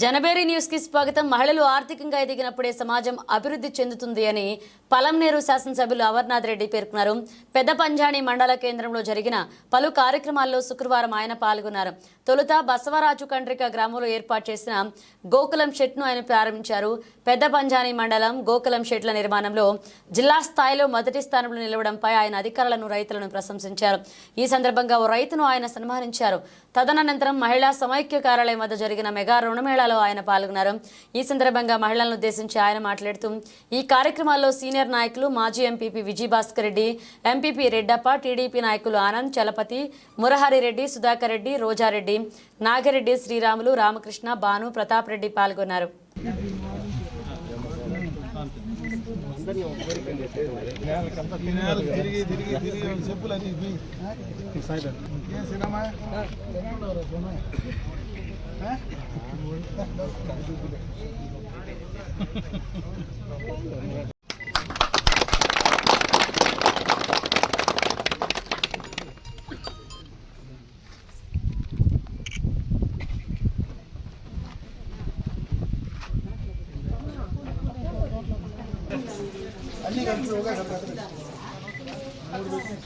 జనబేరి న్యూస్కి స్వాగతం. మహిళలు ఆర్థికంగా ఎదిగినప్పుడే సమాజం అభివృద్ధి చెందుతుంది అని పలంనేరు శాసనసభ్యులు అమర్నాథ్ రెడ్డి పేర్కొన్నారు. పెద్ద పంజాణి మండల కేంద్రంలో జరిగిన పలు కార్యక్రమాల్లో శుక్రవారం ఆయన పాల్గొన్నారు. తొలుత బసవరాజు కండ్రిక గ్రామంలో ఏర్పాటు చేసిన గోకులం షెడ్ను ఆయన ప్రారంభించారు. పెద్ద పంజాణి మండలం గోకులం షెడ్ల నిర్మాణంలో జిల్లా స్థాయిలో మొదటి స్థానంలో నిలవడంపై ఆయన అధికారులను రైతులను ప్రశంసించారు. ఈ సందర్భంగా ఓ రైతును ఆయన సన్మానించారు. తదనంతరం మహిళా సమైక్య కార్యాలయం వద్ద జరిగిన మెగా రుణమేళాలో ఆయన పాల్గొన్నారు. ఈ సందర్భంగా మహిళలను ఉద్దేశించి ఆయన మాట్లాడుతూ ఈ కార్యక్రమాల్లో సీనియర్ నాయకులు మాజీ MPP Vijayabhaskar Reddy MPP Reddappa TDP నాయకులు ఆనంద్ చలపతి మురహరి రెడ్డి సుధాకర్ రెడ్డి రోజారెడ్డి నాగిరెడ్డి శ్రీరాములు రామకృష్ణ భాను ప్రతాప్ రెడ్డి పాల్గొన్నారు ఈ నేలకు తిరిగి తిరిగి తిరిగి వాళ్ళ చెప్పులు అది ఇవి. ఏం సినిమా ఆ? అన్ని కలిపి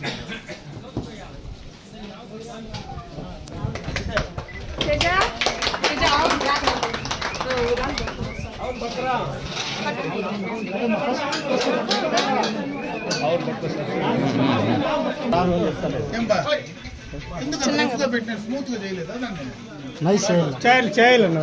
ఒక కథ ఏం బా ఎందుకు స్మూత్గా పెట్టినారు స్మూత్గా చేయలేదా దాన్ని చేయాలి చేయాలన్నా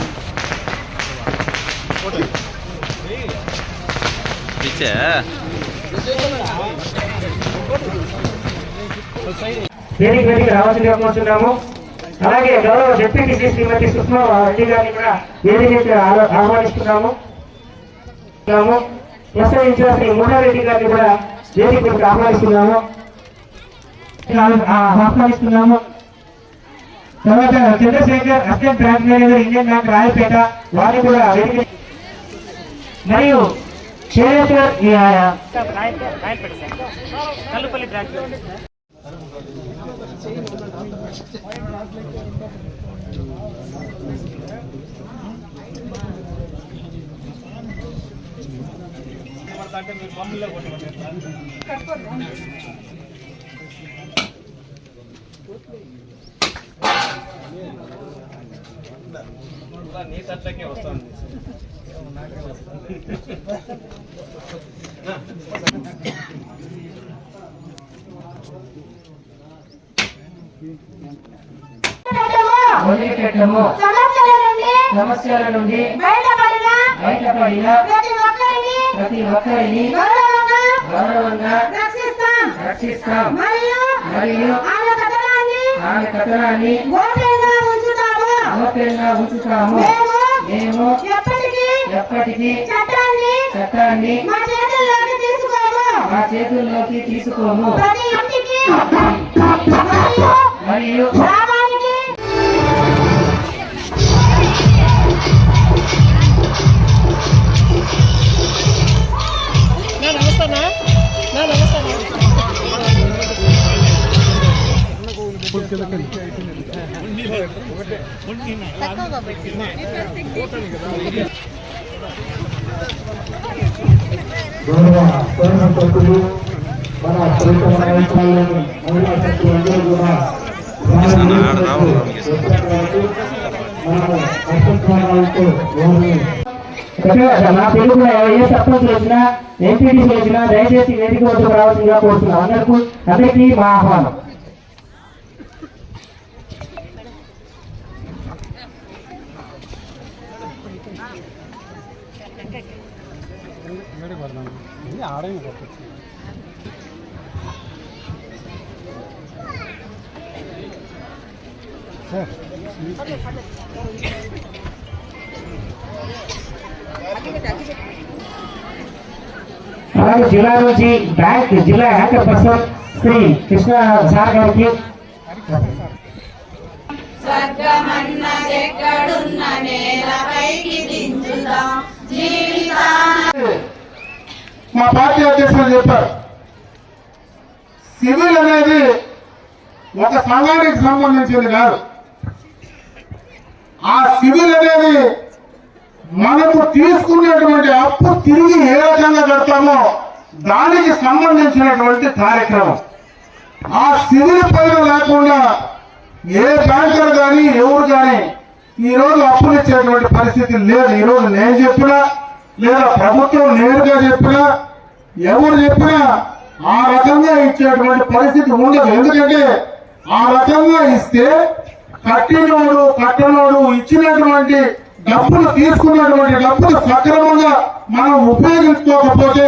పిచ్చే దేనికి వేదిక రావాల్సిందిగా కోరుతున్నాము అలాగే గౌరవ డిప్యూటీ శ్రీమతి సుష్మా రెడ్డి గారిని కూడా వేదిక ఆహ్వానిస్తున్నాము. ఉన్నాము. ప్రసవించిన శ్రీ మూడారెడ్డి గారిని కూడా వేదికకు ఆహ్వానిస్తున్నాము. ఆహ్వానిస్తున్నాము. తర్వాత Chandrasekhar assistant branch manager Indian bank Rayapeta వారిని కూడా మరియు వేదిక మరియు శేరేశ్వర్ కల్లుపల్లి బ్రాంచ్ వదిలిపెట్టము సమస్యల నుండి సమస్యల నుండి బయటపడిన ప్రతి ఒక్కరిని గౌరవంగా రక్షిస్తాం. మరియు ఆమె కథనాన్ని గోప్యంగా ఉంచుతాము. మేము ఎప్పటికీ చట్టాన్ని చట్టాన్ని మా చేతుల్లోకి తీసుకోము. మా చేతుల్లోకి తీసుకోము. ప్రతి ఇంటికి మరియు గ్రామానికి గౌరవ సభ్యులు మన ప్రభుత్వ నాయకులను మహిళా సభ్యులందరూ కూడా నా తెలుగులో ఏ సర్పంచ్ వచ్చినా ఎంపీటీ వచ్చినా దయచేసి వేదిక వద్దకు రావాల్సిందిగా కోరుతున్నాను అందరికీ అందరికీ మా ఆహ్వానం అలాగే జిల్లా నుంచి బ్యాంక్ జిల్లా anchor person Shri Krishna sir గారికి మా పార్టీ అధ్యక్షులు చెప్పారు. సివిల్ అనేది ఒక సంఘానికి సంబంధించింది కాదు. ఆ సివిల్ అనేది మనము తీసుకునేటువంటి అప్పు తిరిగి ఏ రకంగా కడతామో దానికి సంబంధించినటువంటి కార్యక్రమం. ఆ సివిల్ పైన లేకుండా ఏ బ్యాంకర్ కానీ ఎవరు కానీ ఈ రోజు అప్పులు ఇచ్చేటువంటి పరిస్థితి లేదు. ఈ రోజు నేను చెప్పినా లేదా ప్రభుత్వం నేరుగా చెప్పినా ఎవరు చెప్పినా ఆ రకంగా ఇచ్చేటువంటి పరిస్థితి ఉండదు. ఎందుకంటే ఆ రకంగా ఇస్తే కట్టినోడు కట్టనోడు ఇచ్చినటువంటి డబ్బులు తీసుకున్నటువంటి డబ్బులు సక్రమంగా మనం ఉపయోగించుకోకపోతే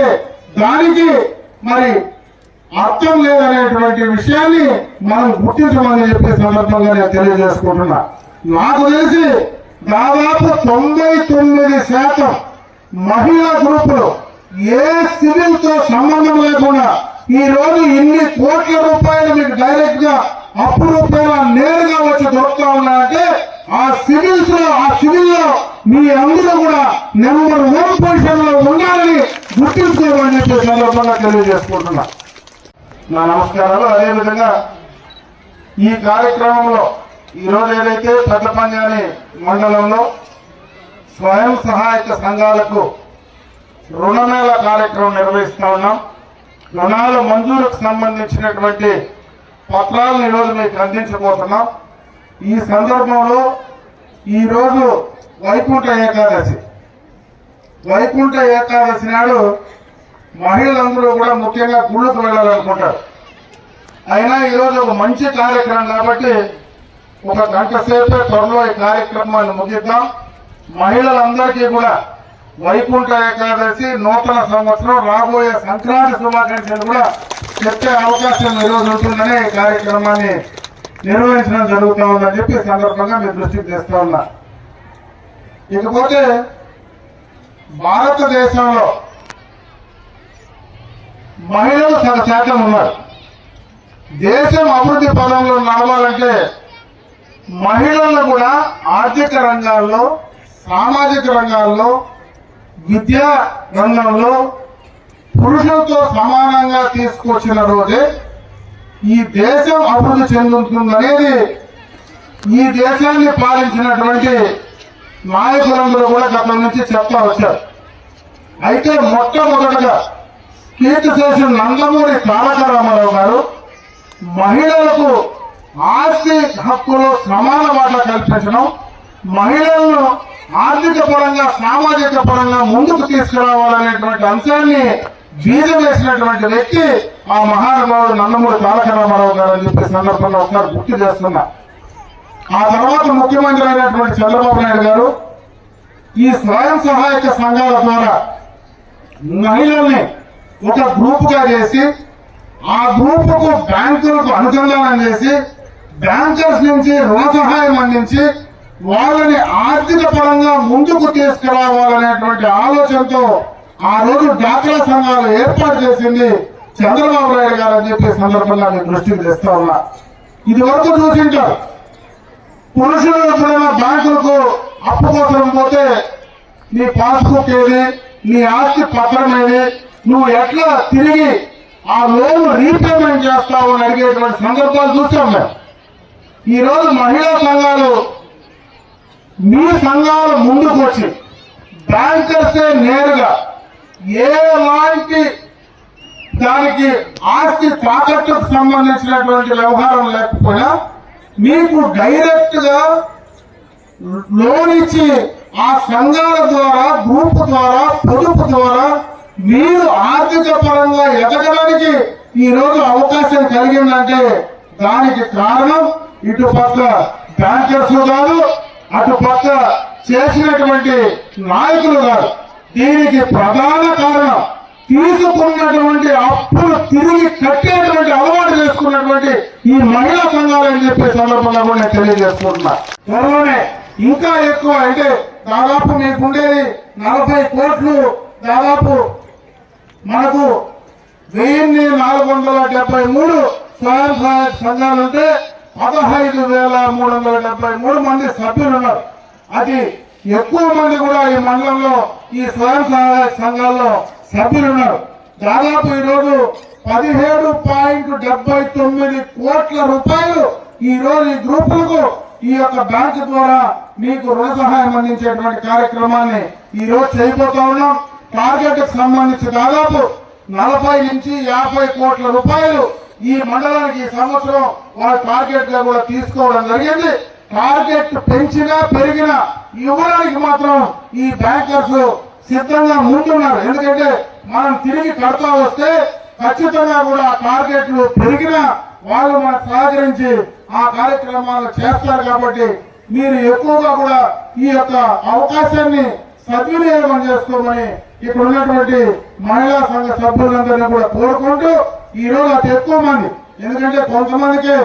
దానికి మరి అర్థం లేదనేటువంటి విషయాన్ని మనం గుర్తించమని చెప్పే సందర్భంగా నేను తెలియజేసుకుంటున్నా. నాకు తెలిసి దాదాపు తొంభై మహిళా గ్రూపులు ఏ సివిల్తో సంబంధం లేకుండా ఈ రోజు ఇన్ని కోట్ల రూపాయలు మీకు డైరెక్ట్గా అప్పు రూపాయలు నేరుగా వచ్చి దొరుకుతా ఉన్నాయంటే ఆ సివిల్స్లో ఆ సివిల్లో మీ అందరూ కూడా నెంబర్ వన్ పొజిషన్లో ఉండాలని గుర్తించుకోమని చెప్పి సందర్భంగా తెలియజేసుకుంటున్నా. నా నమస్కారాలు. అదేవిధంగా ఈ కార్యక్రమంలో ఈరోజు ఏదైతే పెద్దపంజాని మండలంలో స్వయం సహాయక సంఘాలకు రుణమేళ కార్యక్రమం నిర్వహిస్తూ ఉన్నాం. రుణాల మంజూరుకు సంబంధించినటువంటి పత్రాలను ఈరోజు మీకు అందించబోతున్నాం. ఈ సందర్భంలో ఈరోజు వైకుంఠ ఏకాదశి. వైకుంఠ ఏకాదశి నాడు మహిళలందరూ కూడా ముఖ్యంగా గుళ్ళకు వెళ్ళాలనుకుంటారు. అయినా ఈరోజు ఒక మంచి కార్యక్రమం కాబట్టి ఒక గంట సేపే త్వరలో ఈ కార్యక్రమాన్ని ముగిద్దాం. మహిళలందరికీ కూడా వైకుంఠ ఏకాదశి నూతన సంవత్సరం రాబోయే సంక్రాంతి శుభాకాంక్షలు కూడా చెప్పే అవకాశం ఈరోజు ఈ కార్యక్రమాన్ని నిర్వహించడం జరుగుతూ ఉందని చెప్పి సందర్భంగా మీ దృష్టికి తెస్తా ఉన్నా. ఇకపోతే భారతదేశంలో మహిళలు సగ శాతం ఉన్నారు. దేశం అభివృద్ధి పదంలో నడవాలంటే మహిళలను కూడా ఆర్థిక రంగాల్లో సామాజిక రంగాల్లో విద్యా రంగంలో పురుషులతో సమానంగా తీసుకొచ్చిన రోజే ఈ దేశం అభివృద్ధి చెందుతుందనేది ఈ దేశాన్ని పాలించినటువంటి నాయకులందరూ కూడా గతం నుంచి చెప్తా వచ్చారు. అయితే మొట్టమొదటగా కీర్తిశేషు నందమూరి తారక రామారావు గారు మహిళలకు ఆస్తి హక్కులు సమాన వాటా కల్పించడం మహిళలను ఆర్థిక పరంగా సామాజిక పరంగా ముందుకు తీసుకురావాలనేటువంటి అంశాన్ని బీజం వేసినటువంటి వ్యక్తి ఆ మహానుభావుడు నందమూరి తారక రామారావు గారు అని చెప్పే సందర్భంగా ఒకసారి గుర్తు చేస్తున్నా. ఆ తర్వాత ముఖ్యమంత్రి అయినటువంటి చంద్రబాబు నాయుడు గారు ఈ స్వయం సహాయక సంఘాల ద్వారా మహిళల్ని ఒక గ్రూప్గా చేసి ఆ గ్రూప్కు బ్యాంకులకు అనుసంధానం చేసి బ్యాంకర్స్ నుంచి రుణ సహాయం అందించి వాళ్ళని ఆర్థిక పరంగా ముందుకు తీసుకురావాలనేటువంటి ఆలోచనతో ఆ రోజు డాక్రా సంఘాలు ఏర్పాటు చేసింది చంద్రబాబు నాయుడు గారు అని చెప్పే సందర్భంగా నేను దృష్టికి తెస్తా ఉన్నా. ఇది వరకు చూసింటారు పురుషులు ఎప్పుడైనా బ్యాంకులకు అప్పు కోసం పోతే నీ పాస్బుక్ ఏది నీ ఆస్తి పత్రం ఏది నువ్వు ఎట్లా తిరిగి ఆ లోన్ రీపేమెంట్ చేస్తావు అని అడిగేటువంటి సందర్భాలు చూసాం మేము. ఈ రోజు మహిళా సంఘాలు మీ సంఘాలు ముందుకు వచ్చి బ్యాంకర్సే నేరుగా ఏలాంటి దానికి ఆస్తి తాకట్టుకు సంబంధించినటువంటి వ్యవహారం లేకపోయినా మీకు డైరెక్ట్గా లోన్ ఇచ్చి ఆ సంఘాల ద్వారా గ్రూప్ ద్వారా పొదుపు ద్వారా మీరు ఆర్థిక పరంగా ఎదగడానికి ఈ అవకాశం కలిగిందంటే దానికి కారణం ఇటు పక్క బ్యాంకర్స్ కాదు అటు పక్క చేసినటువంటి నాయకులు గారు దీనికి ప్రధాన కారణం తీసుకున్నటువంటి అప్పులు తిరిగి కట్టేటువంటి అలవాటు చేసుకున్నటువంటి ఈ మహిళా సంఘాలు అని చెప్పే సందర్భంగా కూడా నేను తెలియజేసుకుంటున్నా. త్వరలోనే ఇంకా ఎక్కువ అంటే దాదాపు మీకుండేది నలభై కోట్లు దాదాపు మనకు వెయ్యిన్ని నాలుగు వందల డెబ్బై మూడు స్వయం సహాయక సంఘాలు ఉంటే పదహైదు వేల మూడు వందల డెబ్బై మూడు మంది సభ్యులు ఉన్నారు అది ఎక్కువ మంది కూడా ఈ మండలంలో ఈ స్వయం సహాయ సంఘాల్లో సభ్యులు ఉన్నారు దాదాపు ఈరోజు పదిహేడు పాయింట్ డెబ్బై తొమ్మిది కోట్ల రూపాయలు ఈ రోజు ఈ గ్రూపులకు ఈ యొక్క బ్యాంక్ ద్వారా మీకు రుణ సహాయం అందించేటువంటి కార్యక్రమాన్ని ఈ రోజు చేయబోతా ఉన్నాం. టార్గెట్ సంబంధించి దాదాపు నలభై నుంచి యాభై కోట్ల రూపాయలు ఈ మండలానికి ఈ సంవత్సరం వాళ్ళ టార్గెట్గా కూడా తీసుకోవడం జరిగింది. టార్గెట్ పెంచినా పెరిగినా ఇవ్వడానికి మాత్రం ఈ బ్యాంకర్స్ సిద్ధంగా ముందున్నారు. ఎందుకంటే మనం తిరిగి కడతా వస్తే ఖచ్చితంగా కూడా టార్గెట్లు పెరిగినా వాళ్ళు మనకు సహకరించి ఆ కార్యక్రమాలు చేస్తారు కాబట్టి మీరు ఎక్కువగా కూడా ఈ యొక్క అవకాశాన్ని సద్వినియోగం చేసుకోమని ఇక్కడ ఉన్నటువంటి మహిళా సంఘ సభ్యులందరినీ కూడా కోరుకుంటూ ఈ రోజు అతి ఎక్కువ మంది ఎందుకంటే కొంతమందికి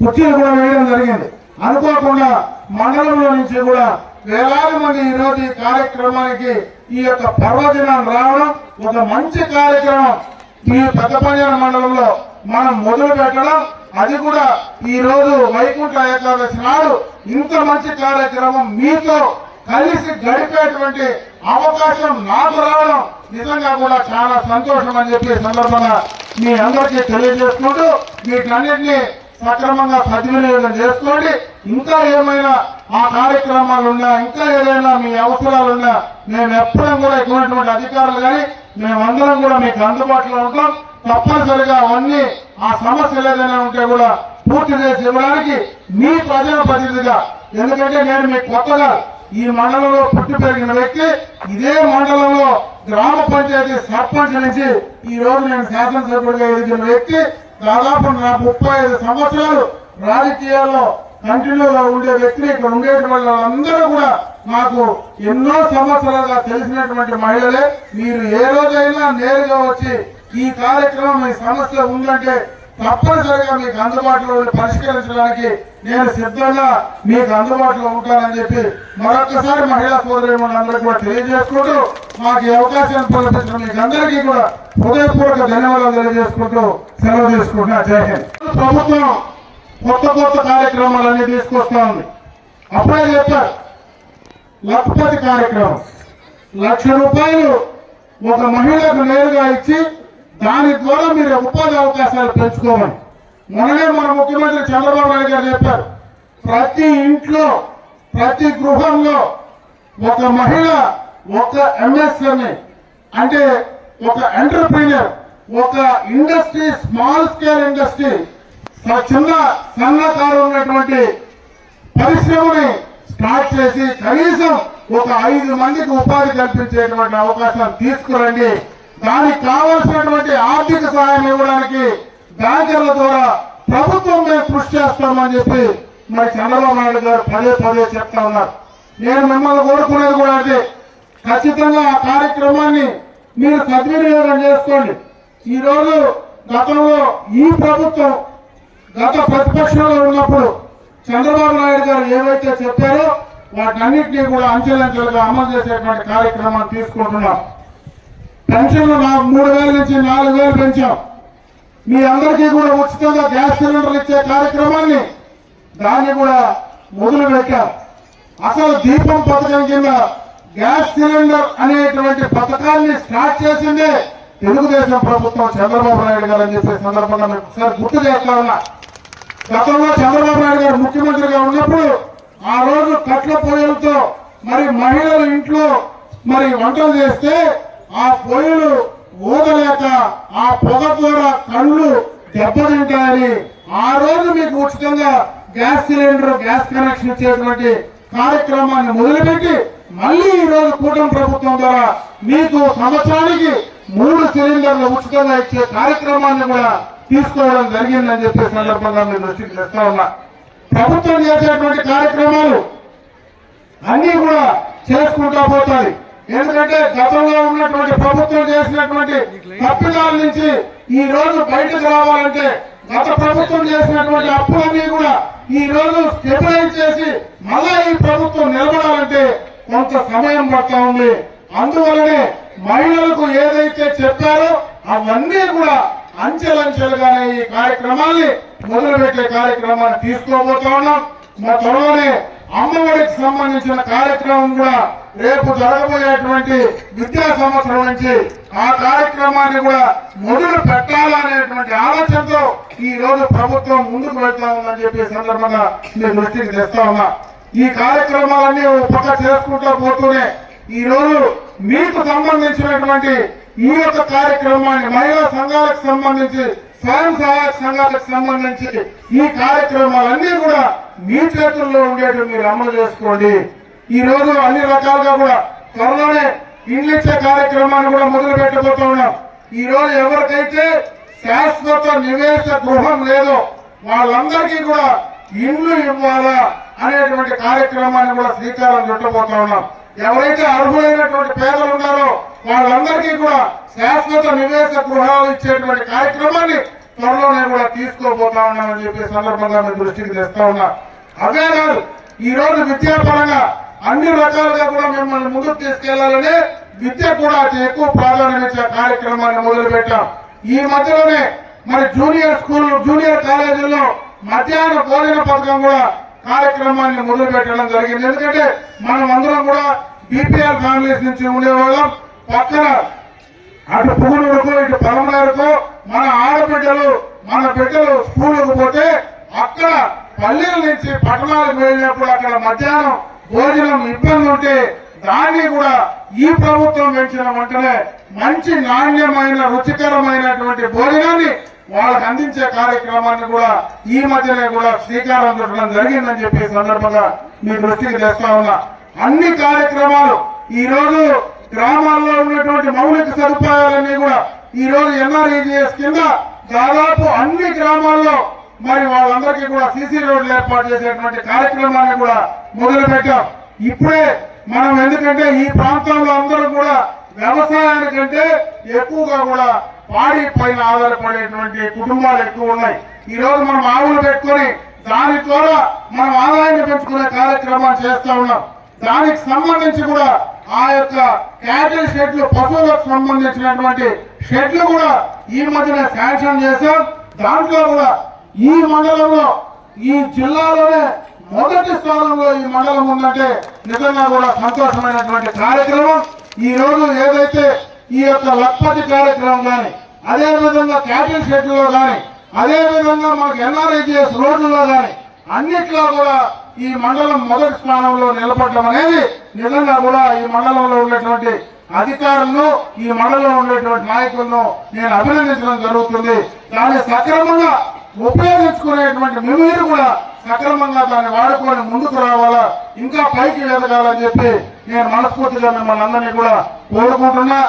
కుర్చీలు కూడా వేయడం జరిగింది. అనుకోకుండా మండలంలో నుంచి కూడా వేలాది మంది ఈ రోజు ఈ కార్యక్రమానికి ఈ యొక్క పర్వదినం రావడం ఒక మంచి కార్యక్రమం. ఈ పెద్ద మండలంలో మనం మొదలు పెట్టడం అది కూడా ఈ రోజు వైకుంఠ ఏకాదశి నాడు ఇంత మంచి కార్యక్రమం మీతో కలిసి గడిపేటువంటి అవకాశం నాకు రావడం నిజంగా కూడా చాలా సంతోషం అని చెప్పి సందర్భంగా మీ అందరికీ తెలియజేసుకుంటూ వీటన్నింటినీ సక్రమంగా సద్వినియోగం చేసుకోండి. ఇంకా ఏమైనా ఆ కార్యక్రమాలు ఉన్నా ఇంకా ఏదైనా మీ అవసరాలున్నా మేము ఎప్పుడూ కూడా ఇటువంటి అధికారులు కానీ మేమందరం కూడా మీకు అందుబాటులో ఉంటాం. తప్పనిసరిగా అవన్నీ ఆ సమస్యలు ఏదైనా ఉంటే కూడా పూర్తి చేసి ఇవ్వడానికి మీ ప్రజల ప్రతినిధిగా ఎందుకంటే నేను మీకు కొత్తగా ఈ మండలంలో పుట్టి పెరిగిన వ్యక్తి ఇదే మండలంలో గ్రామ పంచాయతీ సర్పంచ్ నుంచి ఈ రోజు నేను శాసనసభ్యుడిగా ఎదిగిన వ్యక్తి దాదాపు నా ముప్పై ఐదు సంవత్సరాలు రాజకీయాల్లో కంటిన్యూగా ఉండే వ్యక్తిని ఇక్కడ ఉండేటువంటి వాళ్ళందరూ కూడా నాకు ఎన్నో సంవత్సరాలుగా తెలిసినటువంటి మహిళలే. మీరు ఏ రోజైనా నేరుగా వచ్చి ఈ కార్యక్రమం మీ సమస్య ఉందంటే తప్పనిసరిగా మీకు అందుబాటులో పరిష్కరించడానికి నేను సిద్ధంగా మీకు అందుబాటులో ఉంటానని చెప్పి మరొకసారి మహిళా సోదరులందరికీ కూడా తెలియజేసుకుంటూ మాకు ఈ అవకాశాన్ని కల్పించిన మీకు అందరికీ కూడా హృదయపూర్వక ధన్యవాదాలు తెలియజేసుకుంటూ సెలవు తీసుకుంటున్నా. జై హింద్. ప్రభుత్వం కొత్త కొత్త కార్యక్రమాలన్నీ తీసుకొస్తా ఉంది. అప్పుడే చెప్పారు లక్పతి కార్యక్రమం. లక్ష రూపాయలు ఒక మహిళకు నేరుగా ఇచ్చి దాని ద్వారా మీరు ఉపాధి అవకాశాలు పెంచుకోమని. మొన్ననే మన ముఖ్యమంత్రి చంద్రబాబు నాయుడు గారు చెప్పారు ప్రతి ఇంట్లో ప్రతి గృహంలో ఒక మహిళ ఒక ఎంఎస్ఎంఈ అంటే ఒక ఎంటర్ప్రీనియర్ ఒక ఇండస్ట్రీ స్మాల్ స్కేల్ ఇండస్ట్రీ చిన్న సన్నకారు ఉన్నటువంటి పరిశ్రమని స్టార్ట్ చేసి కనీసం ఒక ఐదు మందికి ఉపాధి కల్పించేటువంటి అవకాశం తీసుకురండి. దానికి కావలసినటువంటి ఆర్థిక సహాయం ఇవ్వడానికి బ్యాంకర్ల ద్వారా ప్రభుత్వం మేము కృషి చేస్తామని చెప్పి మరి చంద్రబాబు నాయుడు గారు పదే పదే చెప్తా ఉన్నారు. నేను మిమ్మల్ని కోరుకునేది కూడా అదే. ఖచ్చితంగా ఆ కార్యక్రమాన్ని మీరు సద్వినియోగం చేసుకోండి. ఈ రోజు గతంలో ఈ ప్రభుత్వం గత ప్రతిపక్షంలో ఉన్నప్పుడు చంద్రబాబు నాయుడు గారు ఏవైతే చెప్పారో వాటన్నిటినీ కూడా అంచెలంచెలుగా అమలు చేసేటువంటి కార్యక్రమాన్ని తీసుకుంటున్నాం. పెన్షన్లు మూడు వేల నుంచి నాలుగు వేలు పెంచాం. మీ అందరికీ కూడా ఉచితంగా గ్యాస్ సిలిండర్ ఇచ్చే కార్యక్రమాన్ని దాన్ని కూడా మొదలు పెట్టారు అసలు దీపం పథకం కింద గ్యాస్ సిలిండర్ అనేటువంటి పథకాన్ని స్టార్ట్ చేసిందే తెలుగుదేశం ప్రభుత్వం చంద్రబాబు నాయుడు గారు అని చెప్పే సందర్భంగా మీకు ఒకసారి గుర్తు చేస్తా ఉన్నా. గతంలో చంద్రబాబు నాయుడు గారు ముఖ్యమంత్రిగా ఉన్నప్పుడు ఆ రోజు కట్ల పొయ్యలతో మరి మహిళలు ఇంట్లో మరి వంటలు చేస్తే ఆ పొయ్యలు ఊగలేక ఆ పొగ కూడా కళ్ళు దెబ్బతింటాయని ఆ రోజు మీకు ఉచితంగా గ్యాస్ సిలిండర్ గ్యాస్ కనెక్షన్ ఇచ్చేటువంటి కార్యక్రమాన్ని మొదలుపెట్టి మళ్ళీ ఈ రోజు కూటమి ప్రభుత్వం ద్వారా మీకు సంవత్సరానికి మూడు సిలిండర్లు ఉచితంగా ఇచ్చే కార్యక్రమాన్ని కూడా తీసుకోవడం జరిగిందని చెప్పే సందర్భంగా మీరు దృష్టికి తెస్తా ఉన్నా. ప్రభుత్వం చేసేటువంటి కార్యక్రమాలు అన్ని కూడా చేసుకుంటా పోతాయి. ఎందుకంటే గతంలో ఉన్నటువంటి ప్రభుత్వం చేసినటువంటి తప్పిదాల నుంచి ఈ రోజు బయటకు రావాలంటే గత ప్రభుత్వం చేసినటువంటి అప్పులన్నీ కూడా ఈ రోజు స్టెబిలైజ్ చేసి మళ్ళా ఈ ప్రభుత్వం నిలబడాలంటే కొంత సమయం పడతా ఉంది. అందువల్లనే మహిళలకు ఏదైతే చెప్పారో అవన్నీ కూడా అంచెలంచెలుగానే ఈ కార్యక్రమాన్ని మొదలుపెట్టే కార్యక్రమాన్ని తీసుకోబోతా ఉన్నాం. మా త్వరలోనే అమ్మఒడికి సంబంధించిన కార్యక్రమం కూడా రేపు జరగబోయేటువంటి విద్యా సంవత్సరం నుంచి ఆ కార్యక్రమాన్ని కూడా మొదలు పెట్టాలనేటువంటి ఆలోచనతో ఈ రోజు ప్రభుత్వం ముందుకు వెళ్తా ఉందని చెప్పి సందర్భంగా నేను దృష్టికి తెస్తా ఉన్నా. ఈ కార్యక్రమాలన్నీ ఒక పక్క చేసుకుంటూ పోతూనే ఈ రోజు మీకు సంబంధించినటువంటి ఈ యొక్క కార్యక్రమాన్ని మహిళా సంఘాలకు సంబంధించి స్వయం సహాయక సంఘాలకు సంబంధించి ఈ కార్యక్రమాలన్నీ కూడా మీ చేతుల్లో ఉండేవి మీరు అమలు చేసుకోండి. ఈ రోజు అన్ని రకాలుగా కూడా త్వరలోనే ఇండ్లు ఇచ్చే కార్యక్రమాన్ని కూడా మొదలు పెట్టబోతా ఉన్నాం. ఈ రోజు ఎవరికైతే శాశ్వత నివేశ గృహం లేదో వాళ్ళందరికీ కూడా ఇండ్లు ఇవ్వాలా అనేటువంటి కార్యక్రమాన్ని కూడా శ్రీకారం చుట్టబోతా ఉన్నాం. ఎవరైతే అర్హులైనటువంటి పేదలు ఉన్నారో వాళ్ళందరికీ కూడా శాశ్వత నివేశ గృహాలు ఇచ్చేటువంటి కార్యక్రమాన్ని త్వరలోనే కూడా తీసుకోబోతా ఉన్నామని చెప్పి సందర్భంగా మీ దృష్టికి తెస్తా ఉన్నా. అవే కాదు ఈ రోజు విద్యాపరంగా అన్ని రకాలుగా కూడా మిమ్మల్ని ముందుకు తీసుకెళ్ళాలని విద్య కూడా అతి ఎక్కువ ప్రాధాన్యం ఇచ్చే కార్యక్రమాన్ని మొదలు పెట్టాం ఈ మధ్యలోనే మరి జూనియర్ స్కూల్ జూనియర్ కాలేజీల్లో మధ్యాహ్న భోజన పథకం కూడా కార్యక్రమాన్ని మొదలు పెట్టడం జరిగింది. ఎందుకంటే మనం అందరం కూడా బీపీఆర్ ఫ్యామిలీస్ నుంచి ఉండేవాళ్ళం. పక్కన అటు పుగునూరుకు ఇటు పలమనేరుకు మన ఆడబిడ్డలు మన బిడ్డలు స్కూల్కి పోతే అక్కడ పల్లెల నుంచి పట్టణాలకు వెళ్ళినప్పుడు అక్కడ మధ్యాహ్నం భోజనం ఇబ్బంది ఉంటే దాన్ని కూడా ఈ ప్రభుత్వం పెంచిన వెంటనే మంచి నాణ్యమైన రుచికరమైనటువంటి భోజనాన్ని వాళ్ళకి అందించే కార్యక్రమాన్ని కూడా ఈ మధ్యనే కూడా శ్రీకారం చుట్టడం జరిగిందని చెప్పి సందర్భంగా మీ దృష్టికి తెస్తా ఉన్నా. అన్ని కార్యక్రమాలు ఈ రోజు గ్రామాల్లో ఉన్నటువంటి మౌలిక సదుపాయాలన్నీ కూడా ఈ రోజు ఎన్ఆర్ఈజిఎస్ కింద దాదాపు అన్ని గ్రామాల్లో మరి వాళ్ళందరికీ కూడా సీసీ రోడ్లు ఏర్పాటు చేసేటువంటి కార్యక్రమాన్ని కూడా మొదలు పెట్టాం ఇప్పుడే మనం ఎందుకంటే ఈ ప్రాంతంలో అందరూ కూడా వ్యవసాయానికంటే ఎక్కువగా కూడా పాడి పైన ఆధారపడేటువంటి కుటుంబాలు ఎక్కువ ఉన్నాయి. ఈ రోజు మనం ఆవులు పెట్టుకొని దాని ద్వారా మనం ఆదాయాన్ని పెంచుకునే కార్యక్రమాలు చేస్తా ఉన్నాం. దానికి సంబంధించి కూడా ఆ యొక్క క్యాటిల్ షెడ్లు పశువులకు సంబంధించినటువంటి షెడ్లు కూడా ఈ మధ్యన శాంక్షన్ చేశాం. దాంట్లో కూడా ఈ మండలంలో ఈ జిల్లాలోనే మొదటి స్థానంలో ఈ మండలం ఉందంటే నిజంగా కూడా సంతోషమైనటువంటి కార్యక్రమం. ఈ రోజు ఏదైతే ఈ యొక్క లక్పతి కార్యక్రమం కానీ అదే విధంగా క్యాటిల్ షెడ్లలో కానీ అదే విధంగా మనకు ఎన్ఆర్ఐజిఎస్ రోడ్లలో కానీ అన్నిట్లో కూడా ఈ మండలం మొదటి స్థానంలో నిలబడడం అనేది నిజంగా కూడా ఈ మండలంలో ఉన్నటువంటి అధికారులను ఈ మండలంలో ఉండేటువంటి నాయకులను నేను అభినందించడం జరుగుతుంది. దాన్ని సక్రమంగా ఉపయోగించుకునేటువంటి మీరు కూడా సక్రమంగా దాన్ని వాడుకొని ముందుకు రావాలా? ఇంకా పైకి ఎదగాలని చెప్పి నేను మనస్ఫూర్తిగా మిమ్మల్ని అందరినీ కూడా కోరుకుంటున్నా.